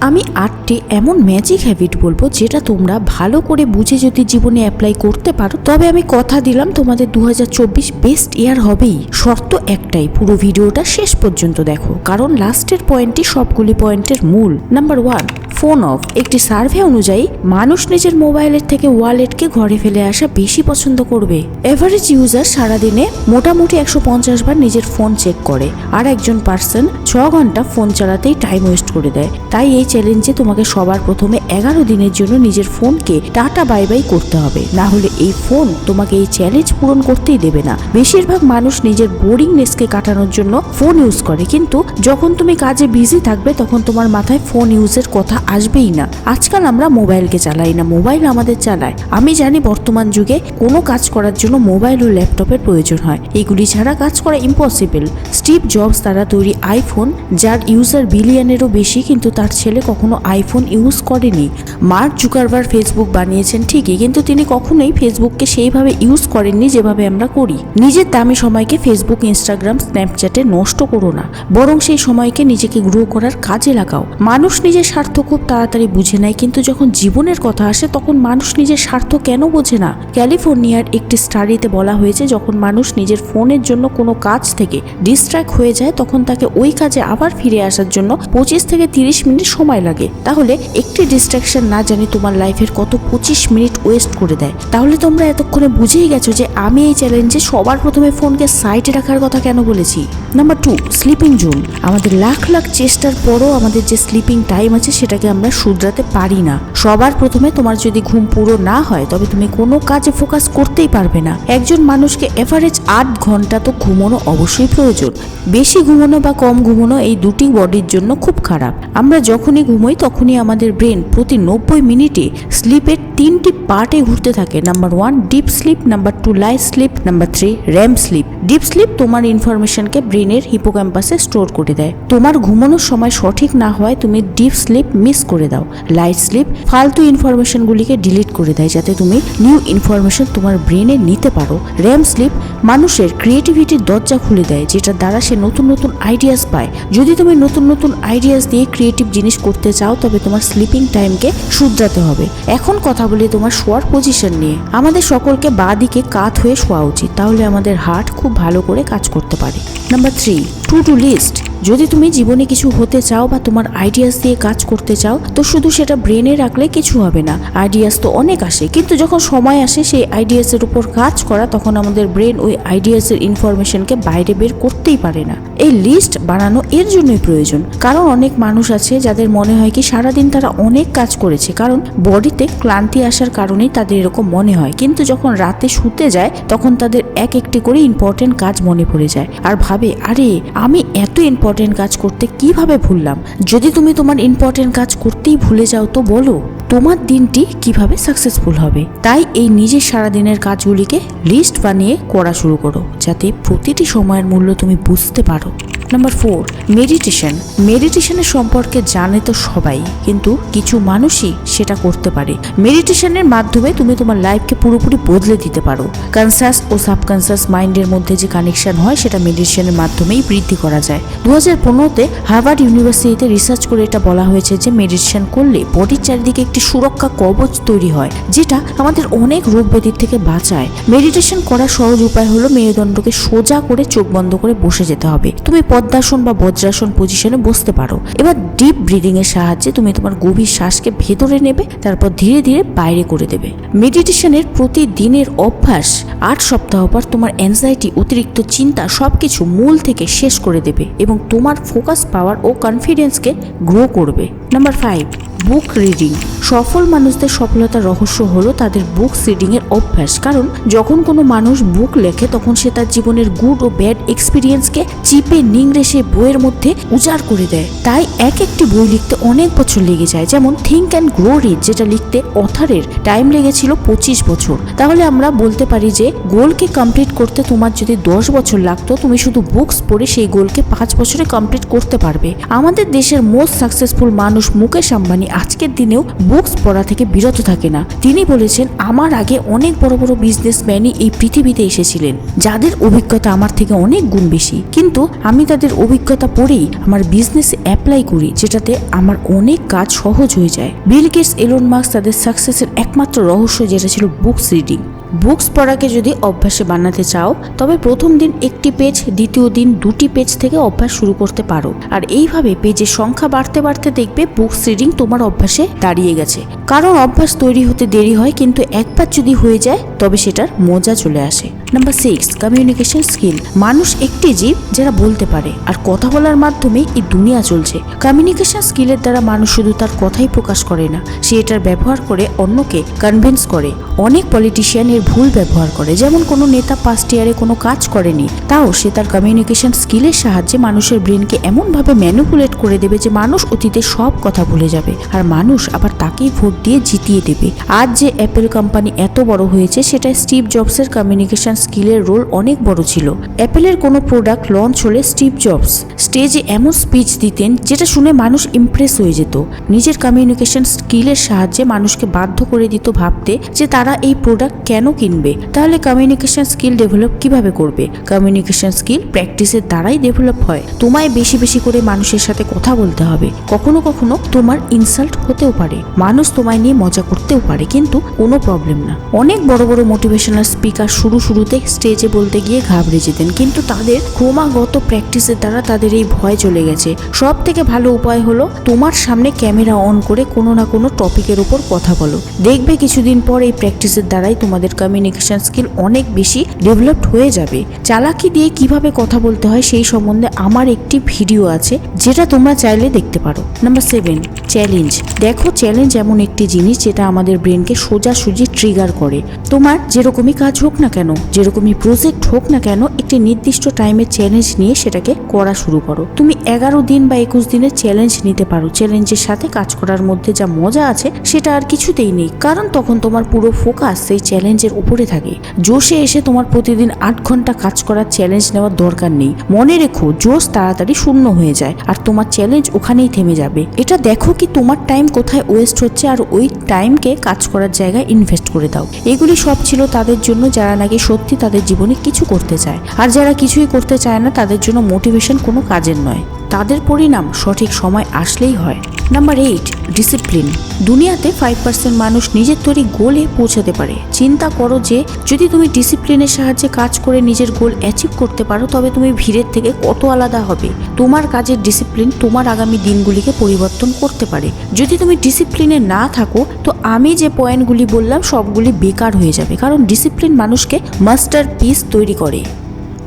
আমি আটটি এমন ম্যাজিক হ্যাবিট বলব যেটা তোমরা ভালো করে বুঝে যদি জীবনে অ্যাপ্লাই করতে পারো, তবে আমি কথা দিলাম তোমাদের দু হাজার চব্বিশ বেস্ট ইয়ার হবেই। শর্ত একটাই, পুরো ভিডিওটা শেষ পর্যন্ত দেখো। কারণ লাস্টের পয়েন্টটি সবগুলি পয়েন্টের মূল। Number one phone off. একটি সার্ভে অনুযায়ী, মানুষ নিজের মোবাইলের থেকে ওয়ালেটকে ঘরে ফেলে আসা বেশি পছন্দ করবে। এভারেজ ইউজার সারাদিনে মোটামুটি একশো পঞ্চাশ বার নিজের ফোন চেক করে। আর একজন পার্সন ছ ঘণ্টা ফোন চালাতেই টাইম ওয়েস্ট করে দেয়। তাই এই চ্যালেঞ্জে তোমাকে সবার প্রথমে এগারো দিনের জন্য নিজের ফোনকে টাটা বাই বাই করতে হবে। না হলে এই ফোন তোমাকে এই চ্যালেঞ্জ পূরণ করতেই দেবে না। বেশিরভাগ মানুষ নিজের বোরিংনেসকে কাটানোর জন্য ফোন ইউজ করে। কিন্তু যখন তুমি কাজে বিজি থাকবে, তখন তোমার মাথায় ফোন ইউজের কথা আসবেই না। আজকাল আমরা মোবাইলকে চালাই না, মোবাইল আমাদের চালায়। আমি জানি বর্তমান যুগে কোনো কাজ করার জন্য মোবাইল ও ল্যাপটপের প্রয়োজন হয়। এগুলি ছাড়া কাজ করা ইম্পসিবল স্টিভ জবস দ্বারা তৈরি আইফোন যার ইউজার বিলিয়নেরও বেশি, কিন্তু তার ছেলে কখনো আইফোন ইউজ করেনি। মার্ক জুকারবার ফেসবুক বানিয়েছেন ঠিকই, কিন্তু তিনি কখনোই ফেসবুককে সেইভাবে ইউজ করেননি যেভাবে আমরা করি। নিজের দামি সময়কে ফেসবুক ইনস্টাগ্রাম স্ন্যাপচ্যাটে নষ্ট করো না। বরং সেই সময়কে নিজেকে গ্রো করার কাজে লাগাও। মানুষ নিজের স্বার্থ খুব তাড়াতাড়ি বুঝে নেয়, কিন্তু যখন জীবনের কথা আসে তখন মানুষ নিজের স্বার্থ কেন বোঝে না? ক্যালিফোর্নিয়ার একটি স্টাডিতে বলা হয়েছে, যখন মানুষ নিজের ফোনের জন্য কোনো কাজ থেকে ডিস্ট্র্যাক্ট হয়ে যায়, তখন তাকে ওই কাজে আবার ফিরে আসার জন্য পঁচিশ থেকে তিরিশ মিনিট সময় লাগে। তাহলে একটি ডিস্ট্রাকশন না জানি তোমার লাইফের কত পঁচিশ মিনিট ওয়েস্ট করে দেয়। তাহলে তোমরা এতক্ষণে বুঝেই গেছো যে আমি এই চ্যালেঞ্জে সবার প্রথমে ফোনকে সাইডে রাখার কথা কেন বলেছি। Number two, sleeping zone. আমাদের লাখ লাখ চেষ্টার পরও আমাদের যে স্লিপিং টাইম আছে সেটাকে আমরা শুধরাতে পারি না। সবার প্রথমে তোমার যদি ঘুম পুরো না হয়, তবে তুমি কোনো কাজে ফোকাস করতেই পারবে না। একজন মানুষকে এভারেজ আট ঘণ্টা তো ঘুমানো অবশ্যই প্রয়োজন। বেশি ঘুমানো বা কম ঘুমানো এই দুটি বডির জন্য খুব খারাপ। আমরা যখনই ঘুমোই, তখনই আমাদের ব্রেন প্রতি নব্বই মিনিটে স্লিপের তিনটি পার্টে ঘুরতে থাকে। Number one deep sleep number two light sleep number three REM sleep deep sleep তোমার ইনফরমেশনকে ব্রেনের হিপোক্যাম্পাসে স্টোর করে দেয়। তোমার ঘুমানোর সময় সঠিক না হয় তুমি ডিপ স্লিপ মিস করে দাও। লাইট স্লিপ ফালতু ইনফরমেশনগুলিকে ডিলিট করে দেয় যাতে তুমি নিউ ইনফরমেশন তোমার ব্রেনে নিতে পারো। র্যাম স্লিপ মানুষের ক্রিয়েটিভিটির দরজা খুলে দেয় যেটা দ্বারা সে নতুন নতুন আইডিয়াস পায়। যদি তুমি নতুন নতুন আইডিয়াস দিয়ে ক্রিয়েটিভ জিনিস করতে চাও, তবে তোমার স্লিপিং টাইমকে শুধরাতে হবে। এখন কথা বলি তোমার শোয়ার পজিশন নিয়ে। আমাদের সকলকে বাঁ দিকে কাত হয়ে শোয়া উচিত, তাহলে আমাদের হার্ট খুব ভালো করে কাজ করতে পারে। Number three to do list. যদি তুমি জীবনে কিছু হতে চাও বা তোমার আইডিয়াস দিয়ে কাজ করতে চাও, তো শুধু সেটা ব্রেনে রাখলে কিছু হবে না। আইডিয়াস তো অনেক আসে, কিন্তু যখন সময় আসে, সেই আইডিয়াসের উপর কাজ করা, তখন আমাদের ব্রেন ওই আইডিয়াসের ইনফরমেশনকে বাইরে বের করতেই পারে না। এই লিস্ট বানানো এর জন্যই প্রয়োজন। কারণ অনেক মানুষ আছে যাদের মনে হয় কি, সারাদিন তারা অনেক কাজ করেছে, কারণ বডিতে ক্লান্তি আসার কারণেই তাদের এরকম মনে হয়। কিন্তু যখন রাতে শুতে যায়, তখন তাদের এক একটি করে ইম্পর্টেন্ট কাজ মনে পড়ে যায়। আর ভাবে, আরে আমি এত ইম্পর্টেন্ট কাজ করতে কীভাবে ভুললাম? যদি তুমি তোমার ইম্পর্টেন্ট কাজ করতেই ভুলে যাও তো বলো, তোমার দিনটি কীভাবে সাকসেসফুল হবে? তাই এই নিজের সারাদিনের কাজগুলিকে লিস্ট বানিয়ে করা শুরু করো, যাতে প্রতিটি সময়ের মূল্য তুমি বুঝতে পারো। নাম্বার ফোর মেডিটেশন মেডিটেশনের সম্পর্কে জানে তো সবাই, কিন্তু কিছু মানুষই সেটা করতে পারে। মেডিটেশনের মাধ্যমে তুমি তোমার লাইফকে পুরোপুরি বদলে দিতে পারো। কনসাস ও সাবকনসাস মাইন্ডের মধ্যে যে কানেকশন হয়, সেটা মেডিটেশনের মাধ্যমেই বৃদ্ধি করা যায়। দু হাজার পনেরোতে হার্ভার্ড ইউনিভার্সিটিতে রিসার্চ করে এটা বলা হয়েছে যে মেডিটেশন করলে বডির চারিদিকে একটি সুরক্ষা কবচ তৈরি হয়, যেটা আমাদের অনেক রোগ ব্যাধির থেকে বাঁচায়। মেডিটেশন করার সহজ উপায় হলো মেরুদণ্ডকে সোজা করে চোখ বন্ধ করে বসে যেতে হবে। তুমি পদ্মাসন বা বজ্রাসন পজিশনে বসতে পারো। এবার ডিপ ব্রিদিং এর সাহায্যে তুমি তোমার গভীর শ্বাসকে ভেতরে নেবে, তারপর ধীরে ধীরে বাইরে করে দেবে। মেডিটেশনের প্রতিদিনের অভ্যাস আট সপ্তাহ পর তোমার অ্যাংজাইটি অতিরিক্ত চিন্তা সবকিছু মূল থেকে শেষ করে দেবে এবং তোমার ফোকাস পাওয়ার ও কনফিডেন্সকে গ্রো করবে। Number five book reading. সফল মানুষদের সফলতার রহস্য হলো তাদের বুক রিডিং এর অভ্যাস। কারণ যখন কোনো মানুষ বুক লেখে, তখন সে তার জীবনের গুড ও ব্যাড এক্সপিরিয়েন্সকে চিপে নিংড়ে সে বইয়ের মধ্যে উজাড় করে দেয়। তাই এক একটি বই লিখতে অনেক বছর লেগে যায়। যেমন থিঙ্ক অ্যান্ড গ্রো রিচ যেটা লিখতে অথারের টাইম লেগেছিল পঁচিশ বছর। তাহলে আমরা বলতে পারি যে গোলকে কমপ্লিট করতে তোমার যদি দশ বছর লাগতো, তুমি শুধু বুকস পড়ে সেই গোলকে পাঁচ বছরে কমপ্লিট করতে পারবে। আমাদের দেশের মোস্ট সাকসেসফুল মানুষ মুকেশ আম্বানি আজকের দিনেও বুকস পড়া থেকে বিরত থাকে না। তিনি বলেছেন, আমার আগে অনেক বড় বড় বিজনেসম্যানই এই পৃথিবীতে এসেছিলেন। যাদের অভিজ্ঞতা আমার থেকে অনেক গুণ বেশি। কিন্তু আমি তাদের অভিজ্ঞতা পড়েই আমার বিজনেসে অ্যাপ্লাই করি, যেটাতে আমার অনেক কাজ সহজ হয়ে যায়। বিল গেটস, এলন মার্কস তাদের সাকসেসের একমাত্র রহস্য যেটা ছিল বুকস রিডিং। বুকস পড়াকে যদি অভ্যাসে বানাতে চাও, তবে প্রথম দিন একটি পেজ, দ্বিতীয় দিন দুটি পেজ থেকে অভ্যাস শুরু করতে পারো। আর এইভাবে পেজের সংখ্যা বাড়তে বাড়তে দেখবে বুকস রিডিং তোমার অভ্যাসে দাঁড়িয়ে গেছে। কারণ অভ্যাস তৈরি হতে দেরি হয়, কিন্তু একবার যদি হয়ে যায়, তবে সেটার মজা চলে আসে। নাম্বার সিক্স কমিউনিকেশন স্কিল মানুষ একটি জীব যারা বলতে পারে, আর কথা বলার মাধ্যমে এই দুনিয়া চলছে। কমিউনিকেশন স্কিলের দ্বারা মানুষ শুধু তার কথাই প্রকাশ করে না, সে এটার ব্যবহার করে অন্যকে কনভিন্স করে। অনেক পলিটিশিয়ান এর ভুল ব্যবহার করে। যেমন কোনো নেতা পাস্ট ইয়ারে কোনো কাজ করেনি, তাও সে তার কমিউনিকেশন স্কিলের সাহায্যে মানুষের ব্রেনকে এমনভাবে ম্যানুপুলেট করে দেবে যে মানুষ অতীতে সব কথা ভুলে যাবে। আর মানুষ আবার তাকেই ভোট দিয়ে জিতিয়ে দেবে। আজ যে অ্যাপেল কোম্পানি এত বড় হয়েছে সেটা স্টিভ জবসের কমিউনিকেশন স্কিলের রোল অনেক বড় ছিল। অ্যাপেলের কোনো প্রোডাক্ট লঞ্চ হলে স্টিভ জবস স্টেজে এমন স্পিচ দিতেন যেটা শুনে মানুষ ইমপ্রেস হয়ে যেত। নিজের কমিউনিকেশন স্কিলের সাহায্যে মানুষকে বাধ্য করে দিত ভাবতে যে তারা এই প্রোডাক্ট কেন কিনবে? তাহলে কমিউনিকেশন স্কিল ডেভেলপ কীভাবে করবে? কমিউনিকেশন স্কিল প্র্যাকটিসের দ্বারাই ডেভেলপ হয়। তোমায় বেশি বেশি করে মানুষের সাথে কথা বলতে হবে। কখনো কখনো তোমার ইনসাল্ট হতেও পারে। মানুষ তোমায় নিয়ে মজা করতেও পারে, কিন্তু কোনো প্রবলেম না। অনেক বড় বড় মোটিভেশনাল স্পিকার শুরু শুরুতে স্টেজে বলতে গিয়ে ঘাবড়ে যেতেন, কিন্তু তাদের ক্রমাগত প্র্যাকটিসের দ্বারা তাদের এই ভয় চলে গেছে। সব থেকে ভালো উপায় হলো তোমার সামনে ক্যামেরা অন করে কোনো না কোনো টপিকের উপর কথা বলো। দেখবে কিছুদিন পর এই প্র্যাকটিসের দ্বারাই তোমাদের কমিউনিকেশন স্কিল অনেক বেশি ডেভেলপড হয়ে যাবে। চালাকি দিয়ে কীভাবে কথা বলতে হয় সেই সম্বন্ধে আমার একটি ভিডিও আছে, যেটা তোমরা চাইলে দেখতে পারো। নাম্বার সেভেন চ্যালেঞ্জ দেখো চ্যালেঞ্জ এমন একটি জিনিস যেটা আমাদের ব্রেনকে সোজাসুজি ট্রিগার করে। তোমার যেরকমই কাজ হোক না কেন, যেরকমই প্রজেক্ট হোক না কেন, একটি নির্দিষ্ট টাইমের চ্যালেঞ্জ নিয়ে সেটাকে করা শুরু করো। তুমি এগারো দিন বা একুশ দিনের চ্যালেঞ্জ নিতে পারো। চ্যালেঞ্জের সাথে কাজ করার মধ্যে যা মজা আছে, সেটা আর কিছুতেই নেই। কারণ তখন তোমার পুরো ফোকাস সেই চ্যালেঞ্জের উপরে থাকে। জোশে এসে তোমার প্রতিদিন আট ঘণ্টা কাজ করার চ্যালেঞ্জ নেওয়ার দরকার নেই। মনে রেখো, জোশ তাড়াতাড়ি শূন্য হয়ে যায়, আর তোমার চ্যালেঞ্জ ওখানেই থেমে যাবে। এটা দেখো কি তোমার টাইম কোথায় ওয়েস্ট হচ্ছে আর ওই টাইমকে কাজ করার জায়গায় ইনভেস্ট করে দাও। এগুলি সব ছিল তাদের জন্য যারা নাকি সত্যি তাদের জীবনে কিছু করতে চায়। আর যারা কিছুই করতে চায় না, তাদের জন্য মোটিভেশন কোনো কাজের নয়। তাদের পরিণাম সঠিক সময় আসলেই হয়। নাম্বার এইট ডিসিপ্লিন দুনিয়াতে ফাইভ পার্সেন্ট মানুষ নিজের তৈরি গোলে পৌঁছাতে পারে। চিন্তা করো যে, যদি তুমি ডিসিপ্লিনের সাহায্যে কাজ করে নিজের গোল অ্যাচিভ করতে পারো, তবে তুমি ভিড়ের থেকে কত আলাদা হবে। তোমার কাজের ডিসিপ্লিন তোমার আগামী দিনগুলিকে পরিবর্তন করতে পারে। যদি তুমি ডিসিপ্লিনে না থাকো, তো আমি যে পয়েন্টগুলি বললাম, সবগুলি বেকার হয়ে যাবে। কারণ ডিসিপ্লিন মানুষকে মাস্টার পিস তৈরি করে।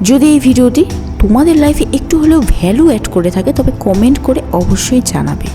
যদি এই ভিডিওটি তোমাদের লাইফে একটু হলেও ভ্যালু অ্যাড করে থাকে তবে কমেন্ট করে অবশ্যই জানাবে।